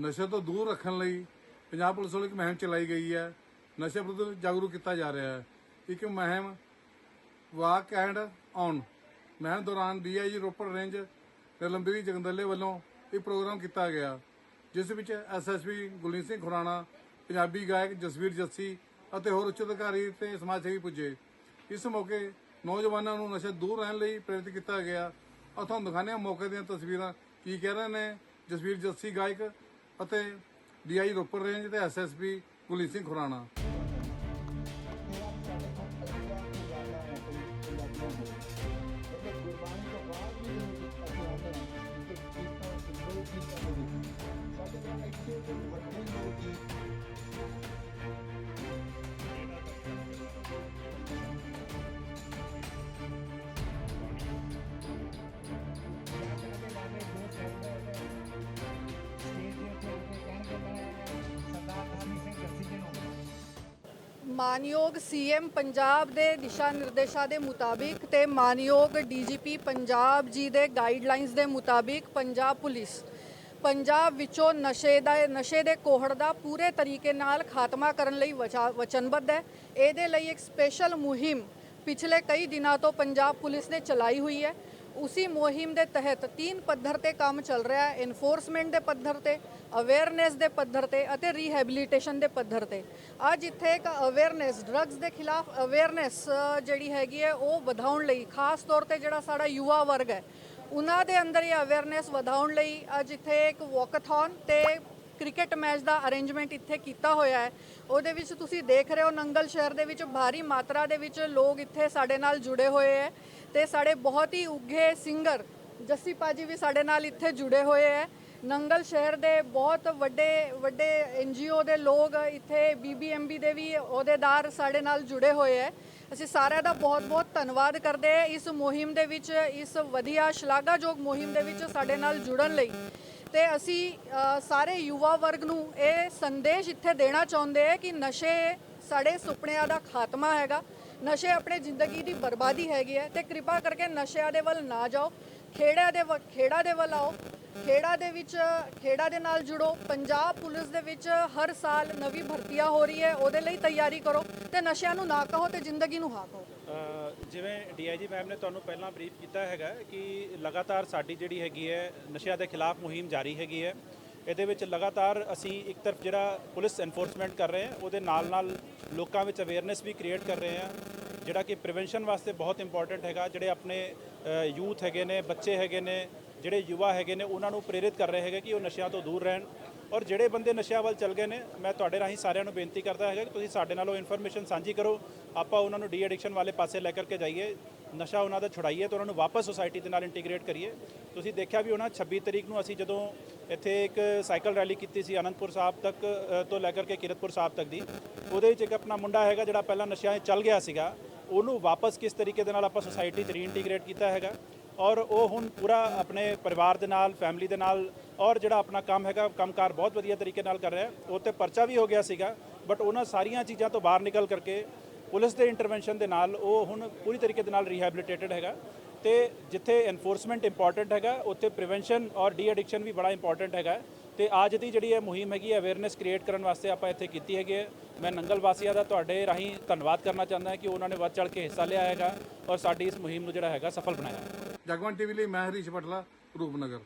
ਨਸ਼ੇ ਤੋਂ ਦੂਰ ਰੱਖਣ ਲਈ ਪੰਜਾਬ ਪੁਲਿਸ ਵੱਲੋਂ ਇੱਕ ਮੁਹਿੰਮ ਚਲਾਈ ਗਈ ਹੈ। ਨਸ਼ੇ ਵਿਰੁੱਧ ਜਾਗਰੂਕ ਕੀਤਾ ਜਾ ਰਿਹਾ ਹੈ। ਇੱਕ ਮੁਹਿੰਮ ਵਾਕ ਐਂਡ ਔਨ ਮਹਿਮ ਦੌਰਾਨ ਡੀਆਈਜੀ ਰੋਪੜ ਰੇਂਜ ਨਿਲੰਬਰੀ ਜਗੰਦਲੇ ਵੱਲੋਂ ਇਹ ਪ੍ਰੋਗਰਾਮ ਕੀਤਾ ਗਿਆ, ਜਿਸ ਵਿੱਚ ਐਸਐਸਪੀ ਗੁਰਲੀਨ ਸਿੰਘ ਖੁਰਾਣਾ, ਪੰਜਾਬੀ ਗਾਇਕ ਜਸਵੀਰ ਜੱਸੀ ਅਤੇ ਹੋਰ ਉੱਚ ਅਧਿਕਾਰੀ ਤੇ ਸਮਾਜ ਸੇਵੀ ਪੁੱਜੇ। ਇਸ ਮੌਕੇ ਨੌਜਵਾਨਾਂ ਨੂੰ ਨਸ਼ੇ ਦੂਰ ਰਹਿਣ ਲਈ ਪ੍ਰੇਰਿਤ ਕੀਤਾ ਗਿਆ। ਔਰ ਤੁਹਾਨੂੰ ਦਿਖਾਉਂਦੇ ਹਾਂ ਮੌਕੇ ਦੀਆਂ ਤਸਵੀਰਾਂ। ਕੀ ਕਹਿ ਰਹੇ ਨੇ ਜਸਵੀਰ ਜੱਸੀ ਗਾਇਕ ਅਤੇ ਡੀਆਈ ਰੋਪੜ ਰੇਂਜ ਤੇ ਐਸਐਸਪੀ ਗੁਰਲੀਨ ਸਿੰਘ ਖੁਰਾਣਾ। ਮਾਨਯੋਗ ਸੀਐਮ ਪੰਜਾਬ ਦੇ ਦਿਸ਼ਾ ਨਿਰਦੇਸ਼ਾਂ ਦੇ ਮੁਤਾਬਿਕ ਤੇ ਮਾਨਯੋਗ ਡੀਜੀਪੀ ਪੰਜਾਬ ਜੀ ਦੇ ਗਾਈਡਲਾਈਨਸ ਦੇ ਮੁਤਾਬਿਕ ਪੰਜਾਬ ਪੁਲਿਸ ਪੰਜਾਬ ਵਿੱਚੋਂ ਨਸ਼ੇ ਦਾ, ਨਸ਼ੇ ਦੇ ਕੋਹੜ ਦਾ ਪੂਰੇ ਤਰੀਕੇ ਨਾਲ ਖਾਤਮਾ ਕਰਨ ਲਈ ਵਚਾ- ਵਚਨਬੱਧ ਹੈ। ਇਹਦੇ ਲਈ ਇੱਕ ਸਪੈਸ਼ਲ ਮੁਹਿੰਮ ਪਿਛਲੇ ਕਈ ਦਿਨਾਂ ਤੋਂ ਪੰਜਾਬ ਪੁਲਿਸ ਨੇ ਚਲਾਈ ਹੋਈ ਹੈ। ਉਸੀ ਮੁਹਿੰਮ ਦੇ ਤਹਿਤ ਤਿੰਨ ਪੱਧਰ ਤੇ ਕੰਮ ਚੱਲ ਰਿਹਾ ਹੈ ਇਨਫੋਰਸਮੈਂਟ ਦੇ ਪੱਧਰ ਤੇ ਅਵੇਅਰਨੈਸ ਦੇ ਪੱਧਰ ਤੇ ਅਤੇ ਰੀਹੈਬਿਲਿਟੇਸ਼ਨ ਦੇ ਪੱਧਰ ਤੇ ਅੱਜ ਇੱਥੇ ਇੱਕ ਅਵੇਅਰਨੈਸ ਡਰੱਗਸ ਦੇ ਖਿਲਾਫ ਅਵੇਅਰਨੈਸ ਜਿਹੜੀ ਹੈਗੀ ਹੈ ਉਹ ਵਧਾਉਣ ਲਈ ਖਾਸ ਤੌਰ ਤੇ ਜਿਹੜਾ ਸਾਡਾ ਯੁਵਾ ਵਰਗ ਹੈ ਉਹਨਾਂ ਦੇ ਅੰਦਰ ਇਹ ਅਵੇਅਰਨੈਸ ਵਧਾਉਣ ਲਈ ਅੱਜ ਇੱਥੇ ਇੱਕ ਵਾਕਥੌਨ ਤੇ ਕ੍ਰਿਕਟ ਮੈਚ ਦਾ ਅਰੇਂਜਮੈਂਟ ਇੱਥੇ ਕੀਤਾ ਹੋਇਆ ਹੈ। ਉਹਦੇ ਵਿੱਚ ਤੁਸੀਂ ਦੇਖ ਰਹੇ ਹੋ ਨੰਗਲ ਸ਼ਹਿਰ ਦੇ ਵਿੱਚ ਭਾਰੀ ਮਾਤਰਾ ਦੇ ਵਿੱਚ ਲੋਕ ਇੱਥੇ ਸਾਡੇ ਨਾਲ ਜੁੜੇ ਹੋਏ ਹੈ ਤੇ ਸਾਡੇ ਬਹੁਤ ਹੀ ਉੱਘੇ ਸਿੰਗਰ ਜੱਸੀ ਪਾਜੀ ਵੀ ਸਾਡੇ ਨਾਲ ਇੱਥੇ ਜੁੜੇ ਹੋਏ ਹੈ। ਨੰਗਲ ਸ਼ਹਿਰ ਦੇ ਬਹੁਤ ਵੱਡੇ ਵੱਡੇ ਐਨਜੀਓ ਦੇ ਲੋਕ ਇੱਥੇ ਬੀਬੀਐਮਬੀ ਦੇ ਵੀ ਅਹੁਦੇਦਾਰ ਸਾਡੇ ਨਾਲ ਜੁੜੇ ਹੋਏ ਹੈ। ਅਸੀਂ ਸਾਰਿਆਂ ਦਾ ਬਹੁਤ-ਬਹੁਤ ਧੰਨਵਾਦ ਕਰਦੇ ਹਾਂ ਇਸ ਮੁਹਿੰਮ ਦੇ ਵਿੱਚ, ਇਸ ਵਧੀਆ ਸ਼ਲਾਘਾਯੋਗ ਮੁਹਿੰਮ ਦੇ ਵਿੱਚ ਸਾਡੇ ਨਾਲ ਜੁੜਨ ਲਈ। ਤੇ ਅਸੀਂ ਸਾਰੇ ਯੁਵਾ ਵਰਗ ਨੂੰ ਇਹ ਸੰਦੇਸ਼ ਇੱਥੇ ਦੇਣਾ ਚਾਹੁੰਦੇ ਹੈ ਕਿ ਨਸ਼ੇ ਸਾਡੇ ਸੁਪਨਿਆਂ ਦਾ ਖਾਤਮਾ ਹੈਗਾ। ਨਸ਼ੇ ਆਪਣੇ ਜ਼ਿੰਦਗੀ ਦੀ ਬਰਬਾਦੀ ਹੈਗੀ ਹੈ ਤੇ ਕਿਰਪਾ ਕਰਕੇ ਨਸ਼ਿਆਂ ਦੇ ਵੱਲ ਨਾ ਜਾਓ। ਖੇੜਾ ਦੇ ਵੱਲ- ਖੇੜਾ ਦੇ ਵੱਲ ਆਓ। ਖੇੜਾ ਦੇ ਵਿੱਚ ਖੇੜਾ ਦੇ ਨਾਲ ਜੁੜੋ। ਪੰਜਾਬ ਪੁਲਿਸ ਦੇ ਵਿੱਚ ਹਰ ਸਾਲ ਨਵੀਂ ਭਰਤੀਆਂ ਹੋ ਰਹੀ ਹੈ। ਉਹਦੇ ਲਈ ਤਿਆਰੀ ਕਰੋ ਤੇ ਨਸ਼ਿਆਂ ਨੂੰ ਨਾ ਕਹੋ ਤੇ ਜ਼ਿੰਦਗੀ ਨੂੰ ਹਾਂ ਕਹੋ। ਅ, ਜਿਵੇਂ ਡੀਆਈਜੀ ਮੈਮ ਨੇ ਤੁਹਾਨੂੰ ਪਹਿਲਾਂ ਬਰੀਫ ਕੀਤਾ ਹੈਗਾ ਕਿ ਲਗਾਤਾਰ ਸਾਡੀ ਜਿਹੜੀ ਹੈਗੀ ਹੈ ਨਸ਼ਿਆਂ ਦੇ ਖਿਲਾਫ ਮੁਹਿੰਮ ਜਾਰੀ ਹੈਗੀ ਹੈ। ਇਹਦੇ ਵਿੱਚ ਲਗਾਤਾਰ ਅਸੀਂ ਇੱਕ ਤਰਫ ਜਿਹੜਾ ਪੁਲਿਸ ਐਨਫੋਰਸਮੈਂਟ ਕਰ ਰਹੇ ਹਾਂ, ਉਹਦੇ ਨਾਲ ਨਾਲ ਲੋਕਾਂ ਵਿੱਚ ਅਵੇਅਰਨੈਸ ਵੀ ਕ੍ਰੀਏਟ ਕਰ ਰਹੇ ਹਾਂ, ਜਿਹੜਾ ਕਿ ਪ੍ਰੀਵੈਂਸ਼ਨ ਵਾਸਤੇ ਬਹੁਤ ਇੰਪੋਰਟੈਂਟ ਹੈਗਾ, ਜਿਹੜੇ ਆਪਣੇ ਯੂਥ ਹੈਗੇ ਨੇ, ਬੱਚੇ ਹੈਗੇ ਨੇ, ਜਿਹੜੇ ਯੁਵਾ ਹੈਗੇ ਨੇ, ਉਹਨਾਂ ਨੂੰ ਪ੍ਰੇਰਿਤ ਕਰ ਰਹੇ ਹੈਗੇ ਕਿ ਉਹ ਨਸ਼ਿਆਂ ਤੋਂ ਦੂਰ ਰਹਿਣ। ਔਰ ਜਿਹੜੇ ਬੰਦੇ ਨਸ਼ਿਆਂ ਵੱਲ ਚੱਲ ਗਏ ਨੇ, ਮੈਂ ਤੁਹਾਡੇ ਰਾਹੀਂ ਸਾਰਿਆਂ ਨੂੰ ਬੇਨਤੀ ਕਰਦਾ ਹੈਗਾ ਕਿ ਤੁਸੀਂ ਸਾਡੇ ਨਾਲ ਉਹ ਇਨਫੋਰਮੇਸ਼ਨ ਸਾਂਝੀ ਕਰੋ। ਆਪਾਂ ਉਹਨਾਂ ਨੂੰ ਡੀ ਐਡਿਕਸ਼ਨ ਵਾਲੇ ਪਾਸੇ ਲੈ ਕਰਕੇ ਜਾਈਏ। ਨਸ਼ਾ ਉਹਨਾਂ ਦਾ ਛੁਡਾਈਏ ਤੇ ਉਹਨਾਂ ਨੂੰ ਵਾਪਸ ਸੁਸਾਇਟੀ ਦੇ ਨਾਲ ਇੰਟੀਗ੍ਰੇਟ ਕਰੀਏ। ਤੁਸੀਂ ਦੇਖਿਆ ਵੀ ਉਹਨਾਂ 26 ਤਰੀਕ ਨੂੰ ਅਸੀਂ ਜਦੋਂ ਇੱਥੇ ਇੱਕ ਸਾਈਕਲ ਰੈਲੀ ਕੀਤੀ ਸੀ ਅਨੰਦਪੁਰ ਸਾਹਿਬ ਤੱਕ ਤੋਂ ਲੈ ਕਰਕੇ ਕਿਰਤਪੁਰ ਸਾਹਿਬ ਤੱਕ ਦੀ, ਉਹਦੇ ਵਿੱਚ ਇੱਕ ਆਪਣਾ ਮੁੰਡਾ ਹੈਗਾ ਜਿਹੜਾ ਪਹਿਲਾਂ ਨਸ਼ਿਆਂ 'ਚ ਚੱਲ ਗਿਆ ਸੀਗਾ। ਉਹਨੂੰ ਵਾਪਸ ਕਿਸ ਤਰੀਕੇ ਦੇ ਨਾਲ ਆਪਾਂ ਸੁਸਾਇਟੀ 'ਚ ਰੀਇੰਟੀਗ੍ਰੇਟ ਕੀਤਾ ਹੈਗਾ? ਔਰ ਉਹ ਹੁਣ ਪੂਰਾ ਆਪਣੇ ਪਰਿਵਾਰ ਦੇ ਨਾਲ ਫੈਮਿਲੀ ਦੇ ਨਾਲ ਔਰ ਜਿਹੜਾ ਆਪਣਾ ਕੰਮ ਹੈਗਾ, ਕੰਮਕਾਰ ਬਹੁਤ ਵਧੀਆ ਤਰੀਕੇ ਨਾਲ ਕਰ ਰਿਹਾ। ਉਹ ਤੇ ਪਰਚਾ ਵੀ ਹੋ ਗਿਆ ਸੀਗਾ ਬਟ ਉਹਨਾਂ ਸਾਰੀਆਂ ਚੀਜ਼ਾਂ ਤੋਂ ਬਾਹਰ ਨਿਕਲ ਕਰਕੇ ਪੁਲਿਸ ਦੇ ਇੰਟਰਵੈਂਸ਼ਨ ਦੇ ਨਾਲ ਉਹ ਹੁਣ ਪੂਰੀ ਤਰੀਕੇ ਦੇ ਨਾਲ ਰੀਹੈਬਿਲਿਟੇਟਡ ਹੈਗਾ ਤੇ ਜਿੱਥੇ ਐਨਫੋਰਸਮੈਂਟ ਇੰਪੋਰਟੈਂਟ ਹੈਗਾ, ਉੱਥੇ ਪ੍ਰੀਵੈਂਸ਼ਨ ਔਰ ਡੀ ਐਡਿਕਸ਼ਨ ਵੀ ਬੜਾ ਇੰਪੋਰਟੈਂਟ ਹੈਗਾ। ਤੇ ਅੱਜ ਦੀ ਜਿਹੜੀ ਇਹ ਮੁਹਿੰਮ ਹੈਗੀ ਅਵੇਅਰਨੈਸ ਕ੍ਰੀਏਟ ਕਰਨ ਵਾਸਤੇ ਆਪਾਂ ਇੱਥੇ ਕੀਤੀ ਹੈਗੀ ਹੈ। ਮੈਂ ਨੰਗਲ ਵਾਸੀਆਂ ਦਾ ਤੁਹਾਡੇ ਰਾਹੀਂ ਧੰਨਵਾਦ ਕਰਨਾ ਚਾਹੁੰਦਾ ਕਿ ਉਹਨਾਂ ਨੇ ਵੱਧ ਚੜ ਕੇ ਹਿੱਸਾ ਲਿਆ ਹੈਗਾ ਔਰ ਸਾਡੀ ਇਸ ਮੁਹਿੰਮ ਨੂੰ ਜਿਹੜਾ ਹੈਗਾ ਸਫਲ ਬਣਾਇਆ। ਜਗਵੰਤ ਟੀਵੀ ਲਈ ਮੈਂ ਹਰੀਸ਼ ਪਟਲਾ, ਰੂਪਨਗਰ।